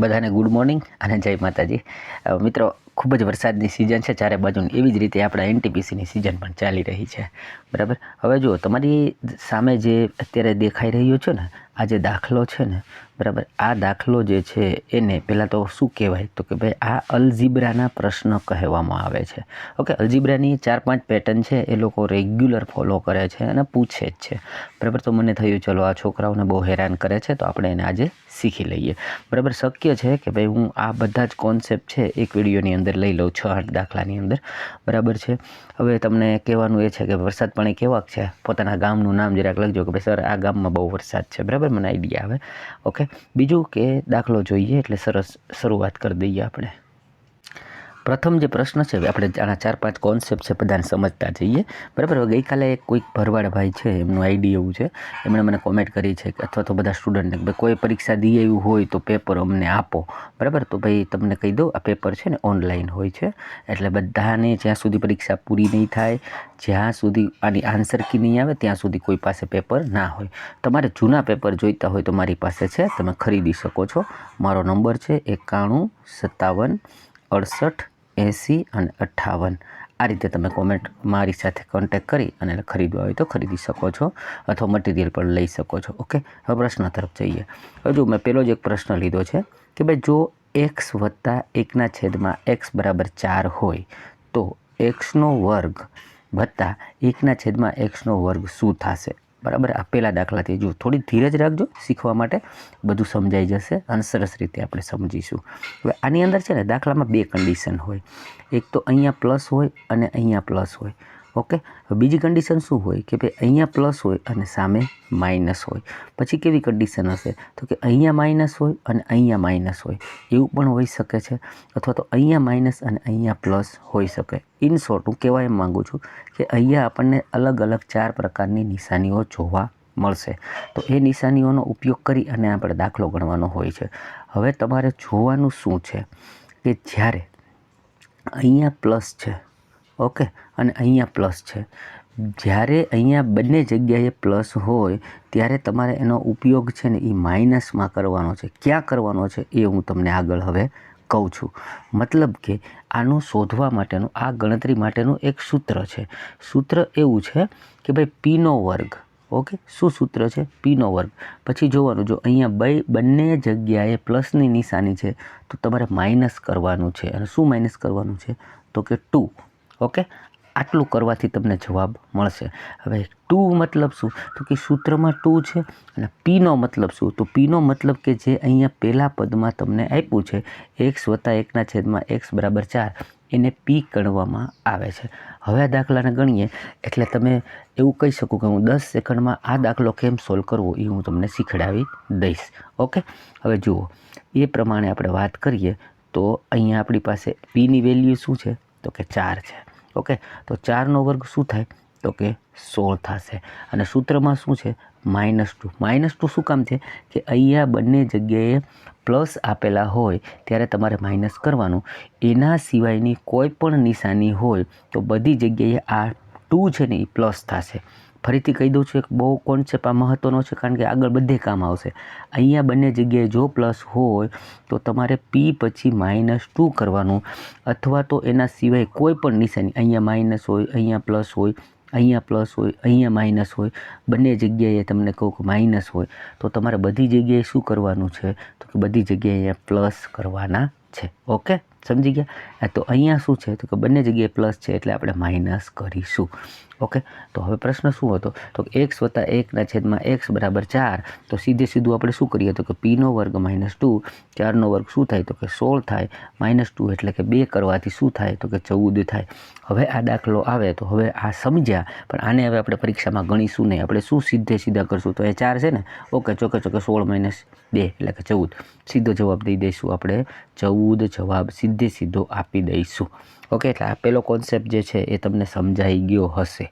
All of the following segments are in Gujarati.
બધાને ગુડ મોર્નિંગ અને જય માતાજી. મિત્રો, ખૂબ જ વરસાદની સિઝન છે, ચારે બાજુની એવી જ રીતે આપણા એનટીપીસીની સિઝન પણ ચાલી રહી છે. બરાબર? હવે જુઓ, તમારી સામે જે અત્યારે દેખાઈ રહ્યું છે ને, આ જે દાખલો છે ને બરાબર. આ દાખલો જે છે એને પહેલાં તો શું કહેવાય? તો કે ભાઈ આ અલજીબ્રાના પ્રશ્ન કહેવામાં આવે છે. ઓકે, અલજીબ્રાની ચાર પાંચ પેટર્ન છે, એ લોકો રેગ્યુલર ફોલો કરે છે અને પૂછે જ છે. બરાબર, તો મને થયું ચલો આ છોકરાઓને બહુ હેરાન કરે છે, તો આપણે એને આજે શીખી લઈએ. બરાબર, શક્ય છે કે ભાઈ હું આ બધા જ કોન્સેપ્ટ છે, એક વિડીયોની અંદર લઈ લઉં છ, આઠ દાખલાની અંદર. બરાબર છે? હવે તમને કહેવાનું એ છે કે વરસાદ પાણી કેવાક છે? પોતાના ગામનું નામ જરાક લખજો કે ભાઈ, સર, આ ગામમાં બહુ વરસાદ છે. બરાબર, મને આઈડિયા આવે. ઓકે? બીજું કે દાખલો જોઈએ એટલે સરસ શરૂઆત કરી દઈએ આપણે. પ્રથમ જે પ્રશ્ન છે, આપણે આના ચાર પાંચ કોન્સેપ્ટ છે, બધાને સમજતા જઈએ. બરાબર? હવે ગઈકાલે કોઈક ભરવાડભાઈ છે, એમનું આઈડી એવું છે. એમણે મને કોમેન્ટ કરી છે કે અથવા તો બધા સ્ટુડન્ટને ભાઈ કોઈ પરીક્ષા દઈ એવું હોય તો પેપર અમને આપો. બરાબર? તો ભાઈ તમને કહી દઉં, આ પેપર છે ને ઓનલાઈન હોય છે. એટલે બધાને જ્યાં સુધી પરીક્ષા પૂરી નહીં થાય, જ્યાં સુધી આની આન્સર કી નહીં આવે, ત્યાં સુધી કોઈ પાસે પેપર ના હોય. તમારે જૂના પેપર જોઈતા હોય તો મારી પાસે છે, તમે ખરીદી શકો છો. મારો નંબર છે એકાણું, સત્તાવન, અડસઠ એંસી અને અઠ્ઠાવન. આ રીતે તમે કોમેન્ટ મારી સાથે કોન્ટેક્ટ કરી અને ખરીદવા હોય તો ખરીદી શકો છો અથવા મટીરિયલ પણ લઈ શકો છો. ઓકે હવે પ્રશ્ન તરફ જઈએ. હજુ મેં પહેલો જ એક પ્રશ્ન લીધો છે કે ભાઈ જો એક્સ વત્તા એકના છેદમાં એક્સ બરાબર ચાર હોય તો એક્સનો વર્ગ વત્તા એકના છેદમાં એક્સનો વર્ગ શું થશે? બરાબર? આ પહેલા દાખલાથી જો થોડી ધીરજ રાખજો શીખવા માટે. બધું સમજાઈ જશે અને સરસ રીતે આપણે સમજીશું. હવે આની અંદર છે ને દાખલામાં બે કન્ડિશન હોય. એક તો અહીંયા પ્લસ હોય અને અહીંયા પ્લસ હોય. ઓકે? બીજી કન્ડિશન શું હોય? કે ભાઈ અહીંયા પ્લસ હોય અને સામે માઇનસ હોય. પછી કેવી કન્ડિશન હશે? તો કે અહીંયા માઇનસ હોય અને અહીંયા માઇનસ હોય. એવું પણ હોઈ શકે છે. અથવા તો અહીંયા માઇનસ અને અહીંયા પ્લસ હોઈ શકે. ઇન શોર્ટ હું કહેવા એમ માગું છું કે અહીંયા આપણને અલગ અલગ ચાર પ્રકારની નિશાનીઓ જોવા મળશે. તો એ નિશાનીઓનો ઉપયોગ કરી અને આપણે દાખલો ગણવાનો હોય છે. હવે તમારે જોવાનું શું છે? કે જ્યારે અહીંયા પ્લસ છે ઓકે, અને અહીંયા પ્લસ છે. જ્યારે અહીંયા બંને જગ્યાએ પ્લસ હોય, ત્યારે તમારે એનો ઉપયોગ છે ને એ માઇનસમાં કરવાનો છે. ક્યાં કરવાનો છે એ હું તમને આગળ હવે કહું છું. મતલબ કે આનું શોધવા માટેનું, આ ગણતરી માટેનું એક સૂત્ર છે. સૂત્ર એવું છે કે ભાઈ પીનો વર્ગ, ઓકે? શું સૂત્ર છે? પીનો વર્ગ. પછી જોવાનું, જો અહીંયા બે બંને જગ્યાએ પ્લસની નિશાની છે, તો તમારે માઇનસ કરવાનું છે. અને શું માઇનસ કરવાનું છે? તો કે ટુ. ઓકે? આટલું કરવાથી તમને જવાબ મળશે. હવે ટુ મતલબ શું? તો કે સૂત્રમાં ટુ છે અને પીનો મતલબ શું? તો પીનો મતલબ કે જે અહીંયા પહેલા પદમાં તમને આપ્યું છે, એક્સ વત્તા એકના છેદમાં એક્સ બરાબર ચાર, એને પી ગણવામાં આવે છે. હવે આ દાખલાને ગણીએ, એટલે તમે એવું કહી શકો કે હું દસ સેકન્ડમાં આ દાખલો કેમ સોલ્વ કરવો એ હું તમને શીખડાવી દઈશ. ઓકે? હવે જુઓ, એ પ્રમાણે આપણે વાત કરીએ, તો અહીંયા આપણી પાસે પીની વેલ્યુ શું છે? તો કે ચાર છે. ઓકે? તો ચારનો વર્ગ શું થાય? તો કે સોળ થશે. અને સૂત્રમાં શું છે? Minus two. માઇનસ ટુ શું કામ છે? કે અહીંયા બંને જગ્યાએ પ્લસ આપેલા હોય ત્યારે તમારે માઇનસ કરવાનું. એના સિવાયની કોઈ પણ નિશાની હોય તો બધી જગ્યાએ આ ટુ છે ને એ પ્લસ થશે. ફરીથી કહી દઉં છું, એક બહુ કોન્સેપ્ટ આ મહત્ત્વનો છે, કારણ કે આગળ બધે કામ આવશે. અહીંયા બંને જગ્યાએ જો પ્લસ હોય, તો તમારે પી પછી માઇનસ ટુ કરવાનું, અથવા તો એના સિવાય કોઈ પણ નિશાની, અહીંયા માઇનસ હોય, અહીંયા પ્લસ હોય, અહીંયા પ્લસ હોય, અહીંયા માઇનસ હોય, બંને જગ્યાએ તમને કહું કે માઇનસ હોય. તો તમારે બધી જગ્યાએ શું કરવાનું છે? તો કે બધી જગ્યાએ અહીંયા પ્લસ કરવાના છે. ઓકે સમજી ગયા? તો અહીંયા શું છે? તો કે બંને જગ્યાએ પ્લસ છે, એટલે આપણે માઇનસ કરીશું. ઓકે? તો હવે પ્રશ્ન શું હતો? તો એક્સ વત્તા એકના છેદમાં એક્સ બરાબર ચાર. તો સીધે સીધું આપણે શું કરીએ? તો કે પીનો વર્ગ માઇનસ ટુ. ચારનો વર્ગ શું થાય? તો કે સોળ થાય. માઇનસ ટુ એટલે કે બે કરવાથી શું થાય? તો કે ચૌદ થાય. હવે આ દાખલો આવે તો હવે આ સમજ્યા. પણ આને હવે આપણે પરીક્ષામાં ગણીશું નહીં. આપણે શું સીધે સીધા કરશું? તો એ ચાર છે ને? ઓકે ચોકે ચોકે સોળ માઇનસ બે એટલે કે ચૌદ. સીધો જવાબ દઈ દઈશું આપણે. ચૌદ જવાબ સીધે સીધો આપી દઈશું. ઓકે એટલે આ પહેલો કોન્સેપ્ટ જે છે એ તમને સમજાઈ ગયો હશે.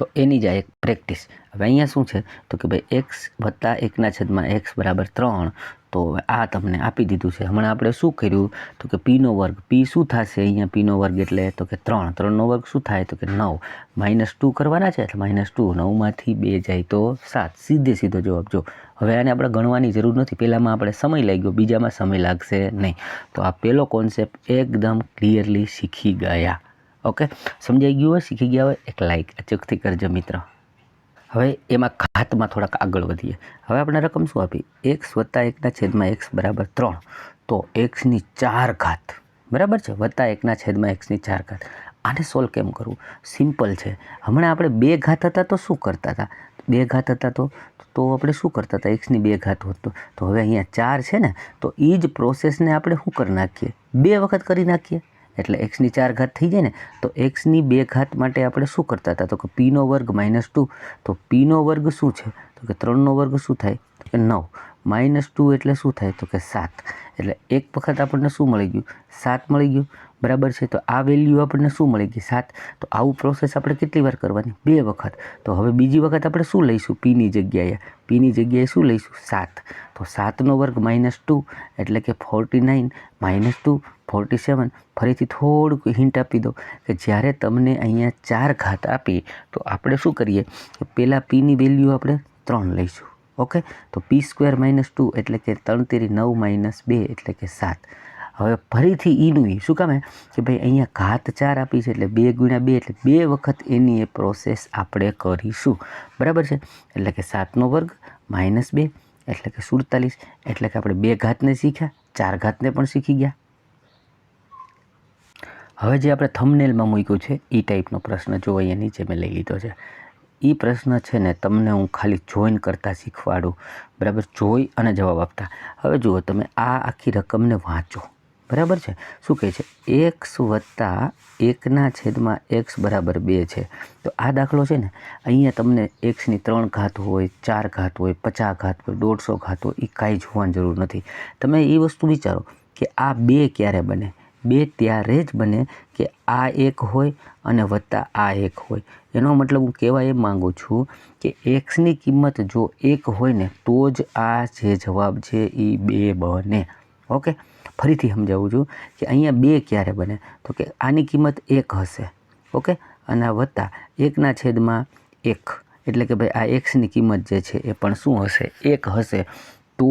તો એની જ આ એક પ્રેક્ટિસ. હવે અહીંયા શું છે? તો કે ભાઈ એક્સ વત્તા એકના છેદમાં એક્સ બરાબર ત્રણ. તો આ તમને આપી દીધું છે. હમણાં આપણે શું કર્યું? તો કે પીનો વર્ગ પી શું થશે? અહીંયા પીનો વર્ગ એટલે તો કે ત્રણ. ત્રણનો વર્ગ શું થાય? તો કે નવ. માઇનસ ટુ કરવાના છે? Minus two. નવમાંથી બે જાય તો સાત. સીધે સીધો જવાબ જો. હવે આને આપણે ગણવાની જરૂર નથી. પહેલાંમાં આપણે સમય લાગ્યો. બીજામાં સમય લાગશે નહીં. તો આ પહેલો કોન્સેપ્ટ એકદમ ક્લિયરલી શીખી ગયા. ઓકે? સમજાઈ ગયું હોય? શીખી ગયા હોય? એક લાઈક અચૂકથી કરજો મિત્ર. હવે એમાં ઘાતમાં થોડાક આગળ વધીએ. હવે આપણે રકમ શું આપી? એક્સ વત્તા એકના છેદમાં એક્સ બરાબર ત્રણ. તો એક્સની ચાર ઘાત. બરાબર છે? વત્તા એકના છેદમાં એક્સની ચાર ઘાત. આને સોલ્વ કેમ કરવું? સિમ્પલ છે. હમણાં આપણે બે ઘાત હતા તો શું કરતા હતા? બે ઘાત હતા તો? તો આપણે શું કરતા હતા? એક્સની બે ઘાત હોત તો. હવે અહીંયા ચાર છે ને? તો એ જ પ્રોસેસને આપણે શું કરી નાખીએ? બે વખત કરી નાખીએ. એટલે એક્સની ચાર ઘાત થઈ જાય ને, તો એક્સની બે ઘાત માટે આપણે શું કરતા હતા? તો કે પીનો વર્ગ માઇનસ ટુ તો પીનો વર્ગ શું છે? તો કે ત્રણનો વર્ગ શું થાય? તો કે નવ. માઇનસ ટુ એટલે શું થાય? તો કે સાત. એટલે એક વખત આપણને શું મળી ગયું? સાત મળી ગયું. બરાબર છે? તો આ વેલ્યુ આપણને શું મળી ગઈ? સાત. તો આવું પ્રોસેસ આપણે કેટલી વાર કરવાની? બે વખત. તો હવે બીજી વખત આપણે શું લઈશું? પીની જગ્યાએ. પીની જગ્યાએ શું લઈશું? સાત. તો સાતનો વર્ગ માઇનસ ટુ એટલે કે forty nine minus two forty seven ફરીથી થોડુંક હિન્ટ આપી દો કે જ્યારે તમને અહીંયા ચાર ઘાત આપી, તો આપણે શું કરીએ? કે પહેલાં પીની વેલ્યુ આપણે ત્રણ લઈશું. ઓકે? તો પી સ્ક્વેર માઇનસ ટુ એટલે કે ત્રણ તેરી નવ માઇનસ બે એટલે કે સાત. હવે ફરીથી ઈનું ઈ શું કામે કે ભાઈ અહીંયા ઘાત ચાર આપી છે એટલે બે ગુણ્યા બે એટલે બે વખત એની એ પ્રોસેસ આપણે કરીશું. બરાબર છે? એટલે કે સાતનો વર્ગ માઇનસ બે એટલે કે સુડતાલીસ. એટલે કે આપણે બે ઘાતને શીખ્યા, ચાર ઘાતને પણ શીખી ગયા. હવે જે આપણે થમનેલમાં મૂક્યું છે એ ટાઈપનો પ્રશ્ન જો અહીંયા નીચે મેં લઈ લીધો છે. એ પ્રશ્ન છે ને તમને હું ખાલી જોઈન કરતાં શીખવાડું. બરાબર? જોઈ અને જવાબ આપતા. હવે જુઓ, તમે આ આખી રકમને વાંચો. બરાબર છે? શું કહે છે? એક્સ વત્તા એકના છેદમાં એક્સ બરાબર બે છે. તો આ દાખલો છે ને, અહીંયા તમને એક્સની ત્રણ ઘાત હોય, ચાર ઘાત હોય, પચાસ ઘાત હોય, દોઢસો ઘાત હોય એ કાંઈ જોવાની જરૂર નથી. તમે એ વસ્તુ વિચારો કે આ બે ક્યારે બને? બે ત્યારે જ બને કે આ એક હોય અને વત્તા આ એક હોય. એનો મતલબ હું કહેવા એ માગું છું કે એક્સની કિંમત જો એક હોય ને, તો જ આ જે જવાબ છે એ બે બને. ઓકે? ફરીથી સમજાવું છું કે અહીંયા બે ક્યારે બને? તો કે આની કિંમત એક હશે. ઓકે? અને આ વત્તા એકના છેદમાં એક. એટલે કે ભાઈ આ એક્સની કિંમત જે છે એ પણ શું હશે? એક હશે. તો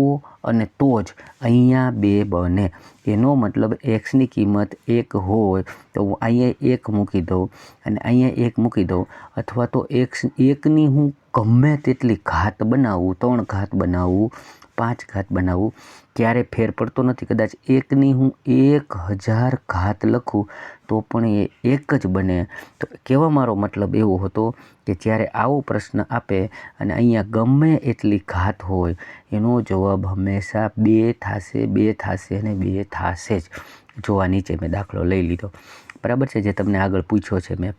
અને તો જ અહીંયા બે બને. એનો મતલબ એક્સની કિંમત એક હોય તો હું અહીંયા એક મૂકી દઉં અને અહીંયા એક મૂકી દઉં. અથવા તો એક્સ એકની હું ગમે તેટલી ઘાત બનાવું, ત્રણ ઘાત બનાવું પાંચ ઘાત બનાવું, ક્યારે ફેર પડતો નથી. કદાચ એકની હું એક હજાર ઘાત લખું, તો પણ એ એક જ બને. તો કહેવા મારો મતલબ એવો હતો કે જ્યારે આવો પ્રશ્ન આપે અને અહીંયા ગમે એટલી ઘાત હોય, એનો જવાબ હંમેશા બે થશે બે થશે અને બે થશે જ જોવા નીચે મેં દાખલો લઈ લીધો. બરાબર છે? જે તમને આગળ પૂછ્યો છે મેં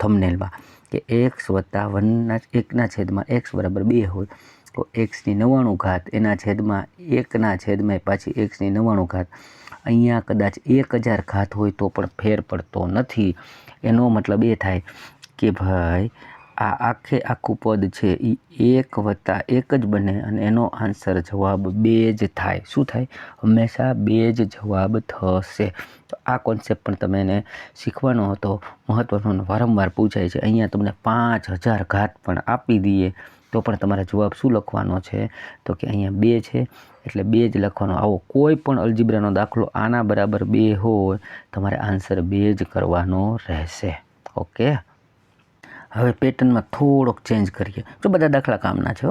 થમનેલમાં કે એક્સ વત્તા વનના, એકના છેદમાં એક્સ બરાબર બે હોય. તો એક્સની નવ્વાણું ઘાત, એના છેદમાં એકના છેદમાં પાછી એક્સની નવ્વાણું ઘાત. અહીંયા કદાચ એક હજાર ઘાત હોય તો પણ ફેર પડતો નથી. એનો મતલબ એ થાય કે ભાઈ, આ આખે આખું પદ છે એ એક વત્તા એક જ બને અને એનો આન્સર જવાબ બે જ થાય. શું થાય? હંમેશા બે જ જવાબ થશે. તો આ કોન્સેપ્ટ પણ તમે એને શીખવાનો હતો. મહત્ત્વનો વારંવાર પૂછાય છે. અહીંયા તમને પાંચ હજાર ઘાત પણ આપી દઈએ. તો પણ તમારે જવાબ શું લખવાનો છે? તો કે અહીંયા બે છે, એટલે બે જ લખવાનો. આવો, કોઈ પણ અલજીબ્રાનો દાખલો આના બરાબર બે હોય, તમારે આન્સર બે જ કરવાનો રહેશે. ઓકે? હવે પેટર્નમાં થોડોક ચેન્જ કરીએ. જો બધા દાખલા કામના છે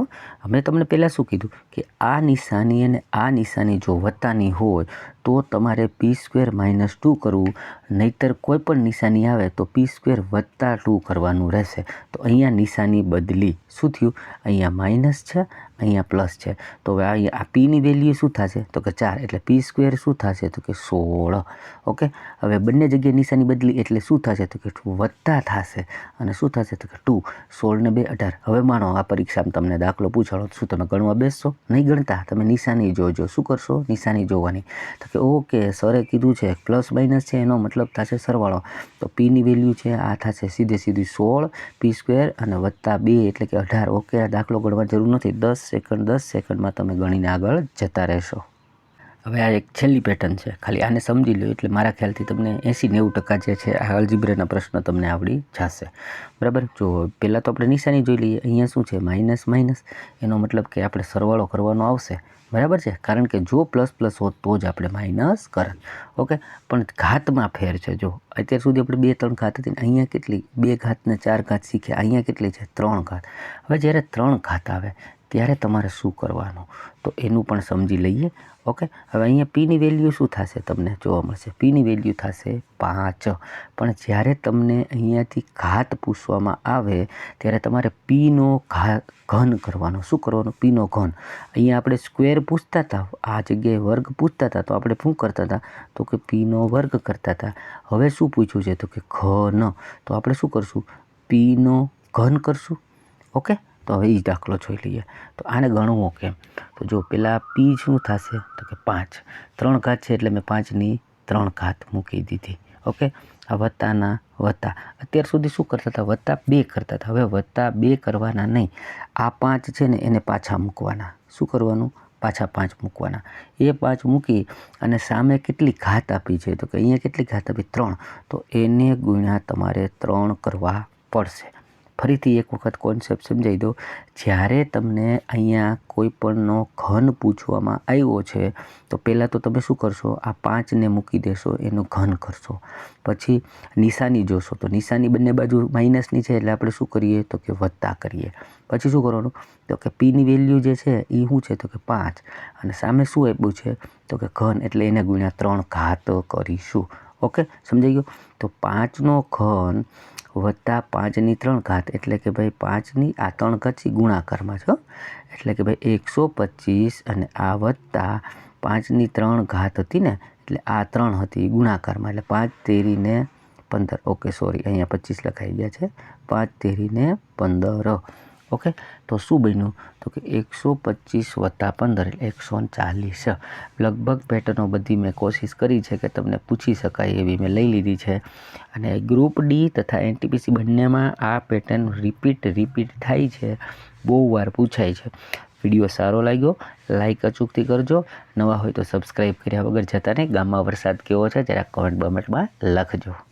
મેં તમને પહેલાં શું કીધું? કે આ નિશાની અને આ નિશાની જો વત્તાની હોય તો તમારે પી સ્ક્વેર માઇનસ ટુ કરવું, નહીતર કોઈ પણ નિશાની આવે તો પી સ્ક્વેર વત્તા ટુ કરવાનું રહેશે. તો અહીંયા નિશાની બદલી શું થયું? અહીંયા માઇનસ છે, અહીંયા પ્લસ છે. તો હવે અહીંયા આ પીની વેલ્યુ શું થશે? તો કે ચાર, એટલે પી સ્ક્વેર શું થશે? તો કે સોળ. ઓકે? હવે બંને જગ્યાએ નિશાની બદલી એટલે શું થશે? તો કે વત્તા થશે. અને શું થશે? તો કે ટુ સોળને બે અઢાર. હવે માનો આ પરીક્ષામાં તમને દાખલો પૂછાડો શું તમે ગણવા બેસશો? નહીં ગણતા? તમે નિશાની જોજો. શું કરશો? નિશાની જોવાની. તો કે ઓકે, સરે કીધું છે, પ્લસ માઇનસ છે, એનો મતલબ થશે સરવાળો. તો પીની વેલ્યુ છે, આ થશે સીધે સીધી સોળ પી સ્ક્વેર અને વત્તા બે, એટલે કે અઢાર. ઓકે, આ દાખલો ગણવાની જરૂર નથી. દસ સેકન્ડ, દસ સેકન્ડમાં તમે ગણીને આગળ જતા રહેશો. હવે આ એક છેલ્લી પેટર્ન છે. ખાલી આને સમજી લો એટલે મારા ખ્યાલથી તમને એંસી નેવું ટકા જે છે, આ અલજીબ્રેના પ્રશ્ન તમને આવડી જશે. બરાબર? જો પહેલાં તો આપણે નિશાની જોઈ લઈએ. અહીંયા શું છે? Minus minus. એનો મતલબ કે આપણે સરવાળો કરવાનો આવશે. બરાબર છે? કારણ કે જો પ્લસ પ્લસ હોત તો જ આપણે માઇનસ કરત. ઓકે? પણ ઘાતમાં ફેર છે જો. અત્યાર સુધી આપણે બે ત્રણ ઘાત હતી અહીંયા કેટલી? બે ઘાતને ચાર ઘાત શીખ્યા. અહીંયા કેટલી છે? ત્રણ ઘાત. હવે જ્યારે ત્રણ ઘાત આવે ત્યારે તમારે શું કરવાનું? તો એનું પણ સમજી લઈએ. ઓકે? હવે અહીંયા પીની વેલ્યુ શું થશે તમને જોવા મળશે. પીની વેલ્યુ થશે પાંચ. પણ જ્યારે તમને અહીંયાથી ઘાત પૂછવામાં આવે, ત્યારે તમારે પીનો ઘા, ઘન કરવાનો. શું કરવાનો? પીનો ઘન. અહીંયા આપણે સ્ક્વેર પૂછતા હતા. આ જગ્યાએ વર્ગ પૂછતા હતા. તો આપણે શું કરતા હતા? તો કે પીનો વર્ગ કરતા હતા. હવે શું પૂછ્યું છે? તો કે ઘન. તો આપણે શું કરશું? પીનો ઘન કરશું. ઓકે? તો હવે એ દાખલો જોઈ લઈએ. તો આને ગણવો કેમ તો જો પહેલાં પી શું થશે? તો કે પાંચ. ત્રણ ઘાત છે એટલે મેં પાંચની ત્રણ ઘાત મૂકી દીધી. ઓકે? આ વત્તાના વત્તા. અત્યાર સુધી શું કરતા હતા? વત્તા બે કરતા હતા. હવે વત્તા બે કરવાના નહીં. આ પાંચ છે ને એને પાછા મૂકવાના. શું કરવાનું? પાછા પાંચ મૂકવાના. એ પાંચ મૂકી અને સામે કેટલી ઘાત આપી છે? તો કે અહીંયા કેટલી ઘાત આપી? ત્રણ. તો એને ગુણ્યા તમારે ત્રણ કરવા પડશે. ફરીથી એક વખત કોન્સેપ્ટ સમજાવી દો જ્યારે તમને અહીંયા કોઈ પણનો ઘન પૂછવામાં આવ્યો છે, તો પહેલાં તો તમે શું કરશો? આ પાંચને મૂકી દેશો, એનું ઘન કરશો. પછી નિશાની જોશો. તો નિશાની બંને બાજુ માઇનસની છે, એટલે આપણે શું કરીએ? તો કે વત્તા કરીએ. પછી શું કરવાનું? તો કે પીની વેલ્યુ જે છે એ શું છે? તો કે પાંચ. અને સામે શું આપ્યું છે? તો કે ઘન, એટલે એને ગુણ્યા ત્રણ ઘાત કરીશું. ઓકે? સમજાઈ ગયો? તો પાંચનો ઘન વત્તા પાંચની ત્રણ ઘાત એટલે કે ભાઈ પાંચની આ ત્રણ ઘાત ગુણાકારમાં છો. એટલે કે ભાઈ એકસો પચીસ અને આ વત્તા પાંચની ત્રણ ઘાત હતી ને, એટલે આ ત્રણ હતી ગુણાકારમાં. એટલે પાંચ તેરીને પંદર. ઓકે સોરી અહીંયા પચીસ લખાઈ ગયા છે. પાંચ તેરીને પંદર. ઓકે? તો શું બન્યું? તો કે એકસો પચીસ વત્તા પંદર એટલે એકસો ચાલીસ. લગભગ પેટર્નો બધી મેં કોશિશ કરી છે કે તમને પૂછી શકાય એવી મેં લઈ લીધી છે. અને ગ્રુપ ડી તથા એનટીપીસી બંનેમાં આ પેટર્ન રિપીટ રિપીટ થાય છે. બહુ વાર પૂછાય છે. વીડિયો સારો લાગ્યો લાઇક અચૂકથી કરજો. નવા હોય તો સબસ્ક્રાઈબ કર્યા વગર જતા નહીં ગામમાં વરસાદ કેવો છે, જરા કમેન્ટ બમેન્ટમાં લખજો.